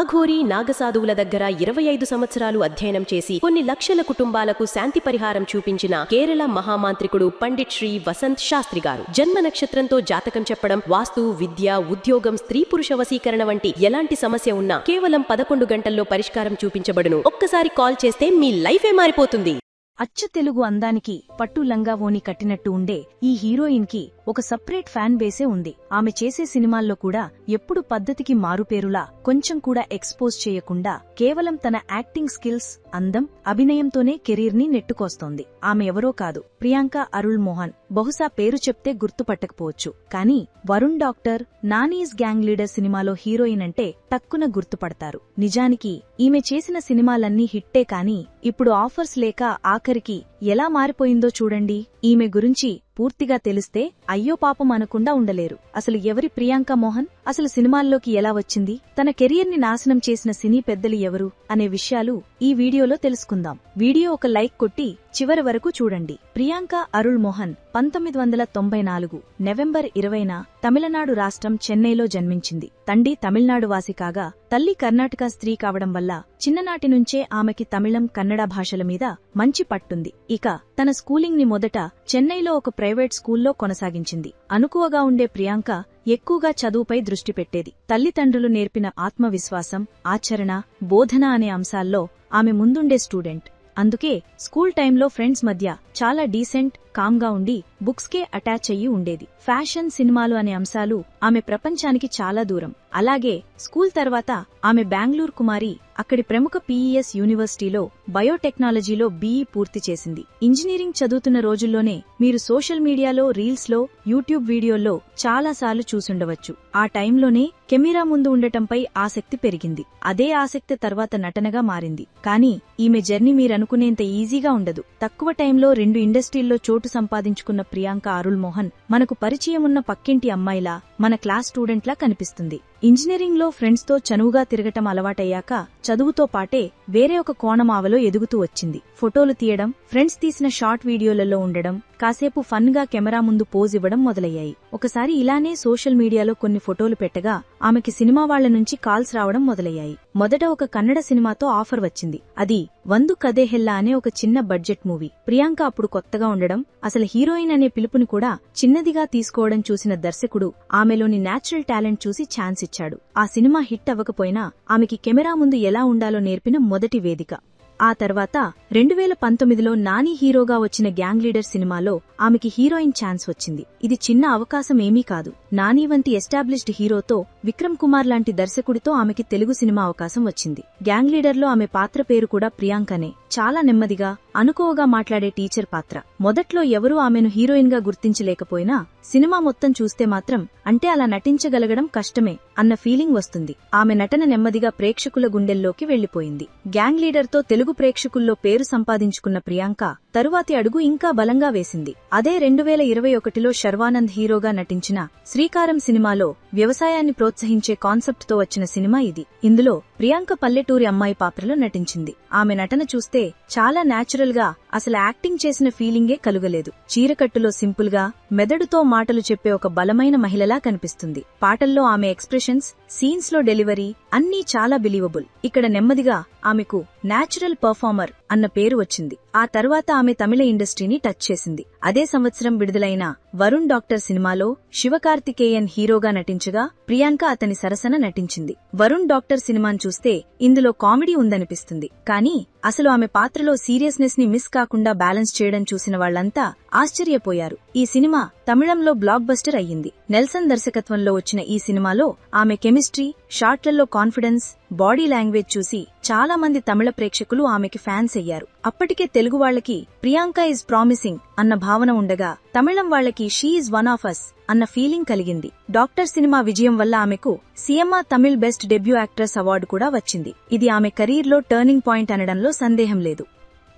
అఘోరి నాగసాధువుల దగ్గర ఇరవై ఐదు సంవత్సరాలు అధ్యయనం చేసి కొన్ని లక్షల కుటుంబాలకు శాంతి పరిహారం చూపించిన కేరళ మహామాంత్రికుడు పండిట్ శ్రీ వసంత్ శాస్త్రి గారు. జన్మ నక్షత్రంతో జాతకం చెప్పడం వాస్తు విద్య ఉద్యోగం స్త్రీ పురుష వశీకరణ వంటి ఎలాంటి సమస్య ఉన్నా కేవలం పదకొండు గంటల్లో పరిష్కారం చూపించబడును. ఒక్కసారి కాల్ చేస్తే మీ లైఫే మారిపోతుంది. అచ్చ తెలుగు అందానికి పట్టు లంగా ఓని కట్టినట్టు ఉండే ఈ హీరోయిన్కి ఒక సపరేట్ ఫ్యాన్ బేసే ఉంది. ఆమె చేసే సినిమాల్లో కూడా ఎప్పుడు పద్ధతికి మారుపేరులా కొంచెం కూడా ఎక్స్పోజ్ చేయకుండా కేవలం తన యాక్టింగ్ స్కిల్స్ అందం అభినయంతోనే కెరీర్ని నెట్టుకొస్తోంది. ఆమె ఎవరో కాదు. ప్రియాంక అరుళ్ మోహన్ బహుశా పేరు చెప్తే గుర్తుపట్టకపోవచ్చు. కానీ Varun doctor Nani's gang leader సినిమాలో హీరోయిన్ అంటే టక్కున గుర్తుపడతారు. నిజానికి ఈమె చేసిన సినిమాలన్నీ హిట్టే కాని ఇప్పుడు ఆఫర్స్ లేక ఆఖరికి ఎలా మారిపోయిందో చూడండి. ఈమె గురించి పూర్తిగా తెలిస్తే అయ్యో పాపం అనకుండా ఉండలేరు. అసలు ఎవరి ప్రియాంక మోహన్? అసలు సినిమాల్లోకి ఎలా వచ్చింది? తన కెరియర్ని నాశనం చేసిన సినీ పెద్దలు ఎవరు? అనే విషయాలు ఈ వీడియోలో తెలుసుకుందాం. వీడియో ఒక లైక్ కొట్టి చివరి వరకు చూడండి. ప్రియాంక అరుళ్ మోహన్ పంతొమ్మిది వందల తొంభై నాలుగు నవంబర్ ఇరవైన తమిళనాడు రాష్ట్రం చెన్నైలో జన్మించింది. తండ్రి తమిళనాడు వాసి కాగా తల్లి కర్ణాటక స్త్రీ కావడం వల్ల చిన్ననాటి నుంచే ఆమెకి తమిళం కన్నడ భాషల మీద మంచి పట్టుంది. ఇక తన స్కూలింగ్ని మొదట చెన్నైలో ఒక ప్రైవేట్ స్కూల్లో కొనసాగించింది. అనుకువగా ఉండే ప్రియాంక ఎక్కువగా చదువుపై దృష్టి పెట్టేది. తల్లిదండ్రులు నేర్పిన ఆత్మవిశ్వాసం ఆచరణ బోధన అనే అంశాల్లో ఆమె ముందుండే స్టూడెంట్. అందుకే స్కూల్ టైంలో ఫ్రెండ్స్ మధ్య చాలా డీసెంట్ కామ్గా ఉండి బుక్స్కే అటాచ్ అయ్యి ఉండేది. ఫ్యాషన్ సినిమాలు అనే అంశాలు ఆమె ప్రపంచానికి చాలా దూరం. అలాగే స్కూల్ తర్వాత ఆమె బెంగళూరు కుమారి అక్కడి ప్రముఖ పీఈఎస్ యూనివర్సిటీలో బయోటెక్నాలజీలో బీఈ పూర్తి చేసింది. ఇంజనీరింగ్ చదువుతున్న రోజుల్లోనే మీరు సోషల్ మీడియాలో రీల్స్లో యూట్యూబ్ వీడియోల్లో చాలాసార్లు చూసుండవచ్చు. ఆ టైంలోనే కెమెరా ముందు ఉండటంపై ఆసక్తి పెరిగింది. అదే ఆసక్తి తర్వాత నటనగా మారింది. కానీ ఈమె జర్నీ మీరనుకునేంత ఈజీగా ఉండదు. తక్కువ టైంలో రెండు ఇండస్ట్రీల్లో చోటు సంపాదించుకున్న ప్రియాంక అరుల్ మోహన్ మనకు పరిచయం ఉన్న పక్కింటి అమ్మాయిలా మన క్లాస్ స్టూడెంట్లా కనిపిస్తుంది. ఇంజనీరింగ్లో ఫ్రెండ్స్తో చనువుగా తిరగటం అలవాటయ్యాక చదువుతో పాటే వేరే ఒక కోణమావలో ఎదుగుతూ వచ్చింది. ఫోటోలు తీయడం ఫ్రెండ్స్ తీసిన షార్ట్ వీడియోలలో ఉండడం కాసేపు ఫన్గా కెమెరా ముందు పోజ్ ఇవ్వడం మొదలయ్యాయి. ఒకసారి ఇలానే సోషల్ మీడియాలో కొన్ని ఫోటోలు పెట్టగా ఆమెకి సినిమా వాళ్ళ నుంచి కాల్స్ రావడం మొదలయ్యాయి. మొదట ఒక కన్నడ సినిమాతో ఆఫర్ వచ్చింది. అది వందు కదేహెల్లా అనే ఒక చిన్న బడ్జెట్ మూవీ. ప్రియాంక అప్పుడు కొత్తగా ఉండడం అసలు హీరోయిన్ అనే పిలుపుని కూడా చిన్నదిగా తీసుకోవడం చూసిన దర్శకుడు ఆమెలోని నేచురల్ టాలెంట్ చూసి ఛాన్స్ ఇచ్చాడు. ఆ సినిమా హిట్ అవ్వకపోయినా ఆమెకి కెమెరా ముందు ఎలా ఉండాలో నేర్పిన మొదటి వేదిక. ఆ తర్వాత రెండు వేల పంతొమ్మిదిలో నాని హీరోగా వచ్చిన గ్యాంగ్ లీడర్ సినిమాలో ఆమెకి హీరోయిన్ ఛాన్స్ వచ్చింది. ఇది చిన్న అవకాశం ఏమీ కాదు. నాని వంటి ఎస్టాబ్లిష్డ్ హీరోతో విక్రమ్ కుమార్ లాంటి దర్శకుడితో ఆమెకి తెలుగు సినిమా అవకాశం వచ్చింది. గ్యాంగ్ లీడర్లో ఆమె పాత్ర పేరు కూడా ప్రియాంకనే. చాలా నెమ్మదిగా అనుకోవగా మాట్లాడే టీచర్ పాత్ర. మొదట్లో ఎవరూ ఆమెను హీరోయిన్గా గుర్తించలేకపోయినా సినిమా మొత్తం చూస్తే మాత్రం అంటే అలా నటించగలగడం కష్టమే అన్న ఫీలింగ్ వస్తుంది. ఆమె నటన నెమ్మదిగా ప్రేక్షకుల గుండెల్లోకి వెళ్ళిపోయింది గ్యాంగ్ లీడర్తో తెలుగు ప్రేక్షకుల్లో పేరు సంపాదించుకున్న ప్రియాంక తరువాతి అడుగు ఇంకా బలంగా వేసింది. అదే రెండు వేల ఇరవై ఒకటిలో శర్వానంద్ హీరోగా నటించిన శ్రీకారం సినిమాలో వ్యవసాయాన్ని ప్రోత్సహించే కాన్సెప్ట్తో వచ్చిన సినిమా ఇది. ఇందులో ప్రియాంక పల్లెటూరి అమ్మాయి పాత్రలో నటించింది. ఆమె నటన చూస్తే చాలా న్యాచురల్గా అసలు యాక్టింగ్ చేసిన ఫీలింగే కలుగలేదు. చీరకట్టులో సింపుల్గా మెదడుతో మాటలు చెప్పే ఒక బలమైన మహిళలా కనిపిస్తుంది. పాటల్లో ఆమె ఎక్స్ప్రెషన్స్ సీన్స్లో డెలివరీ అన్నీ చాలా బిలీవబుల్ ఇక్కడ నెమ్మదిగా ఆమెకు నేచురల్ పర్ఫార్మర్ అన్న పేరు వచ్చింది. ఆ తర్వాత ఆమె తమిళ ఇండస్ట్రీని టచ్ చేసింది. అదే సంవత్సరం విడుదలైన వరుణ్ డాక్టర్ సినిమాలో శివకార్తికేయన్ హీరోగా నటించగా ప్రియాంక అతని సరసన నటించింది. వరుణ్ డాక్టర్ సినిమాను చూస్తే ఇందులో కామెడీ ఉందనిపిస్తుంది. కానీ అసలు ఆమె పాత్రలో సీరియస్నెస్ని మిస్ కాకుండా బ్యాలెన్స్ చేయడం చూసిన వాళ్ళంతా ఆశ్చర్యపోయారు. ఈ సినిమా తమిళంలో బ్లాక్ బస్టర్ అయ్యింది. నెల్సన్ దర్శకత్వంలో వచ్చిన ఈ సినిమాలో ఆమె కెమిస్ట్రీ షార్ట్లలో కాన్ఫిడెన్స్ బాడీ లాంగ్వేజ్ చూసి చాలా మంది తమిళ ప్రేక్షకులు ఆమెకి ఫ్యాన్స్ అయ్యారు. అప్పటికే తెలుగు వాళ్ళకి ప్రియాంక ఇస్ ప్రామిసింగ్ అన్న భావన ఉండగా తమిళం వాళ్ళకి షీఈజ్ వన్ ఆఫ్ అస్ అన్న ఫీలింగ్ కలిగింది. డాక్టర్ సినిమా విజయం వల్ల ఆమెకు CMR Tamil best debut actress award కూడా వచ్చింది. ఇది ఆమె కెరీర్లో టర్నింగ్ పాయింట్ అనడంలో సందేహం లేదు.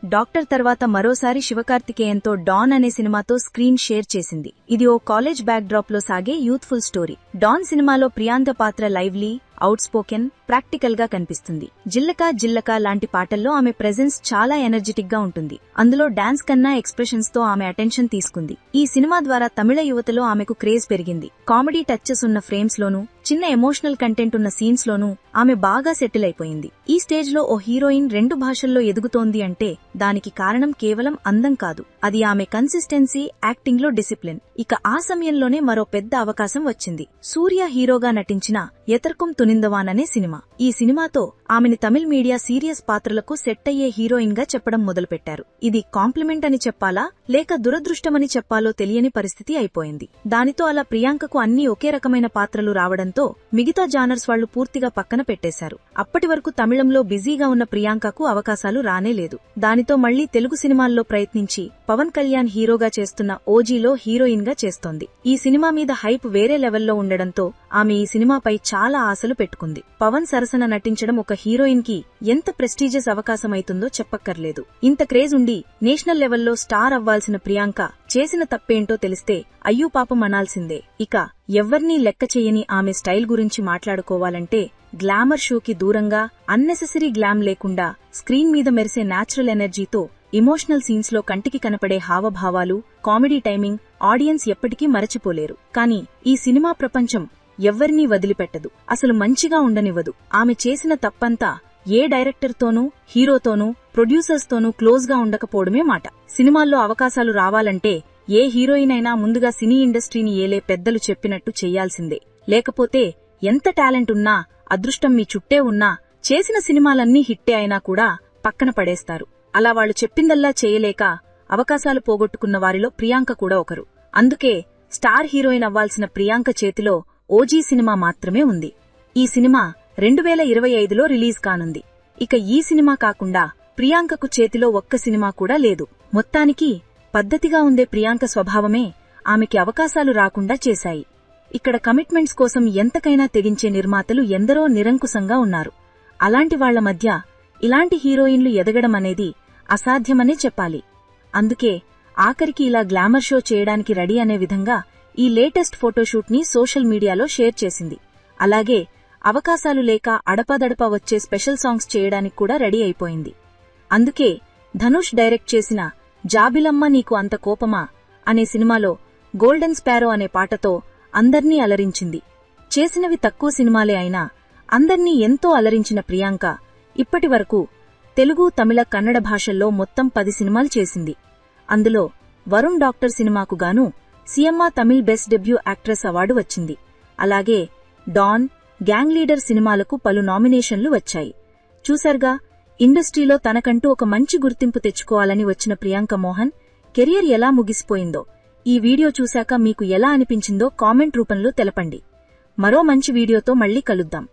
డాక్టర్ తర్వాత మరోసారి శివకార్తికేయంతో డాన్ అనే సినిమాతో స్క్రీన్ షేర్ చేసింది. ఇది ఓ కాలేజ్ బ్యాక్ డ్రాప్లో సాగే యూత్ఫుల్ స్టోరీ డాన్ సినిమాలో ప్రియాంక పాత్ర లైవ్లీ అవుట్స్పోకెన్ ప్రాక్టికల్గా కనిపిస్తుంది. జిల్లక జిల్లక లాంటి పాటల్లో ఆమె ప్రెజెన్స్ చాలా ఎనర్జెటిక్గా ఉంటుంది. అందులో డాన్స్ కన్నా ఎక్స్ప్రెషన్స్తో ఆమె అటెన్షన్ తీసుకుంది. ఈ సినిమా ద్వారా తమిళ యువతలో ఆమెకు క్రేజ్ పెరిగింది. కామెడీ టచెస్ ఉన్న ఫ్రేమ్స్ లోనూ చిన్న ఎమోషనల్ కంటెంట్ ఉన్న సీన్స్ లోనూ ఆమె బాగా సెటిల్ అయిపోయింది. ఈ స్టేజ్లో ఓ హీరోయిన్ రెండు భాషల్లో ఎదుగుతోంది అంటే దానికి కారణం కేవలం అందం కాదు. అది ఆమె కన్సిస్టెన్సీ యాక్టింగ్లో డిసిప్లిన్ ఇక ఆ సమయంలోనే మరో పెద్ద అవకాశం వచ్చింది. సూర్య హీరోగా నటించిన ఎతర్కం తునిందవాన్ అనే సినిమా. ఈ సినిమాతో ఆమెని తమిళ్ మీడియా సీరియస్ పాత్రలకు సెట్ అయ్యే హీరోయిన్గా చెప్పడం మొదలుపెట్టారు. ఇది కాంప్లిమెంట్ అని చెప్పాలా లేక దురదృష్టమని చెప్పాలో తెలియని పరిస్థితి అయిపోయింది. దానితో అలా ప్రియాంకకు అన్ని ఒకే రకమైన పాత్రలు రావడంతో మిగతా జానర్స్ వాళ్ళు పూర్తిగా పక్కన పెట్టేశారు. అప్పటి వరకు తమిళంలో బిజీగా ఉన్న ప్రియాంకకు అవకాశాలు రానే లేదు. దానితో మళ్ళీ తెలుగు సినిమాల్లో ప్రయత్నించి పవన్ కళ్యాణ్ హీరోగా చేస్తున్న ఓజీలో హీరోయిన్గా చేస్తోంది. ఈ సినిమా మీద హైప్ వేరే లెవెల్లో ఉండడంతో ఆమె ఈ సినిమాపై చాలా ఆశలు పెట్టుకుంది. పవన్ సరసన నటించడం ఒక హీరోయిన్కి ఎంత ప్రెస్టీజియస్ అవకాశమైతుందో చెప్పక్కర్లేదు. ఇంత క్రేజ్ ఉండి నేషనల్ లెవెల్లో స్టార్ అవ్వాల్సిన ప్రియాంక చేసిన తప్పేంటో తెలిస్తే అయ్యూ పాపం అనాల్సిందే. ఇక ఎవ్వర్నీ లెక్క చేయని ఆమె స్టైల్ గురించి మాట్లాడుకోవాలంటే గ్లామర్ షోకి దూరంగా అన్నెసెసరీ గ్లామ్ లేకుండా స్క్రీన్ మీద మెరిసే నాచురల్ ఎనర్జీతో ఇమోషనల్ సీన్స్లో కంటికి కనపడే హావభావాలు కామెడీ టైమింగ్ ఆడియన్స్ ఎప్పటికీ మరచిపోలేరు. కానీ ఈ సినిమా ప్రపంచం ఎవ్వరినీ వదిలిపెట్టదు. అసలు మంచిగా ఉండనివ్వదు. ఆమె చేసిన తప్పంతా ఏ డైరెక్టర్తోనూ హీరోతోనూ ప్రొడ్యూసర్స్తోనూ క్లోజ్గా ఉండకపోవడమే మాట. సినిమాల్లో అవకాశాలు రావాలంటే ఏ హీరోయిన్ అయినా ముందుగా సినీ ఇండస్ట్రీని ఏలే పెద్దలు చెప్పినట్టు చేయాల్సిందే. లేకపోతే ఎంత టాలెంట్ ఉన్నా అదృష్టం మీ చుట్టే ఉన్నా చేసిన సినిమాలన్నీ హిట్టే అయినా కూడా పక్కన పడేస్తారు. అలా వాళ్ళు చెప్పిందల్లా చేయలేక అవకాశాలు పోగొట్టుకున్న వారిలో ప్రియాంక కూడా ఒకరు. అందుకే స్టార్ హీరోయిన్ అవ్వాల్సిన ప్రియాంక చేతిలో ఓజీ సినిమా మాత్రమే ఉంది. ఈ సినిమా రెండు వేల ఇరవై ఐదులో రిలీజ్ కానుంది. ఇక ఈ సినిమా కాకుండా ప్రియాంకకు చేతిలో ఒక్క సినిమా కూడా లేదు. మొత్తానికి పద్ధతిగా ఉండే ప్రియాంక స్వభావమే ఆమెకి అవకాశాలు రాకుండా చేశాయి. ఇక్కడ కమిట్మెంట్స్ కోసం ఎంతకైనా తెగించే నిర్మాతలు ఎందరో నిరంకుశంగా ఉన్నారు. అలాంటి వాళ్ళ మధ్య ఇలాంటి హీరోయిన్లు ఎదగడం అనేది అసాధ్యమనే చెప్పాలి. అందుకే ఆఖరికి ఇలా గ్లామర్ షో చేయడానికి రెడీ అనే విధంగా ఈ లేటెస్ట్ ఫోటోషూట్ని సోషల్ మీడియాలో షేర్ చేసింది. అలాగే అవకాశాలు లేక అడపాదడపా వచ్చే స్పెషల్ సాంగ్స్ చేయడానికి కూడా రెడీ అయిపోయింది. అందుకే ధనుష్ డైరెక్ట్ చేసిన జాబిలమ్మ నీకు అంత కోపమా? అనే సినిమాలో గోల్డెన్ స్పారో అనే పాటతో అందర్నీ అలరించింది. చేసినవి తక్కువ సినిమాలే అయినా అందర్నీ ఎంతో అలరించిన ప్రియాంక ఇప్పటివరకు తెలుగు తమిళ కన్నడ భాషల్లో మొత్తం పది సినిమాలు చేసింది. అందులో వరుణ్ డాక్టర్ సినిమాకు గాను SIIMA Tamil best debut actress award వచ్చింది. అలాగే డాన్ గ్యాంగ్ లీడర్ సినిమాలకు పలు నామినేషన్లు వచ్చాయి. చూశారుగా ఇండస్ట్రీలో తనకంటూ ఒక మంచి గుర్తింపు తెచ్చుకోవాలని వచ్చిన ప్రియాంక మోహన్ కెరియర్ ఎలా ముగిసిపోయిందో ఈ వీడియో చూశాక మీకు ఎలా అనిపించిందో కామెంట్ రూపంలో తెలపండి. మరో మంచి వీడియోతో మళ్ళీ కలుద్దాం.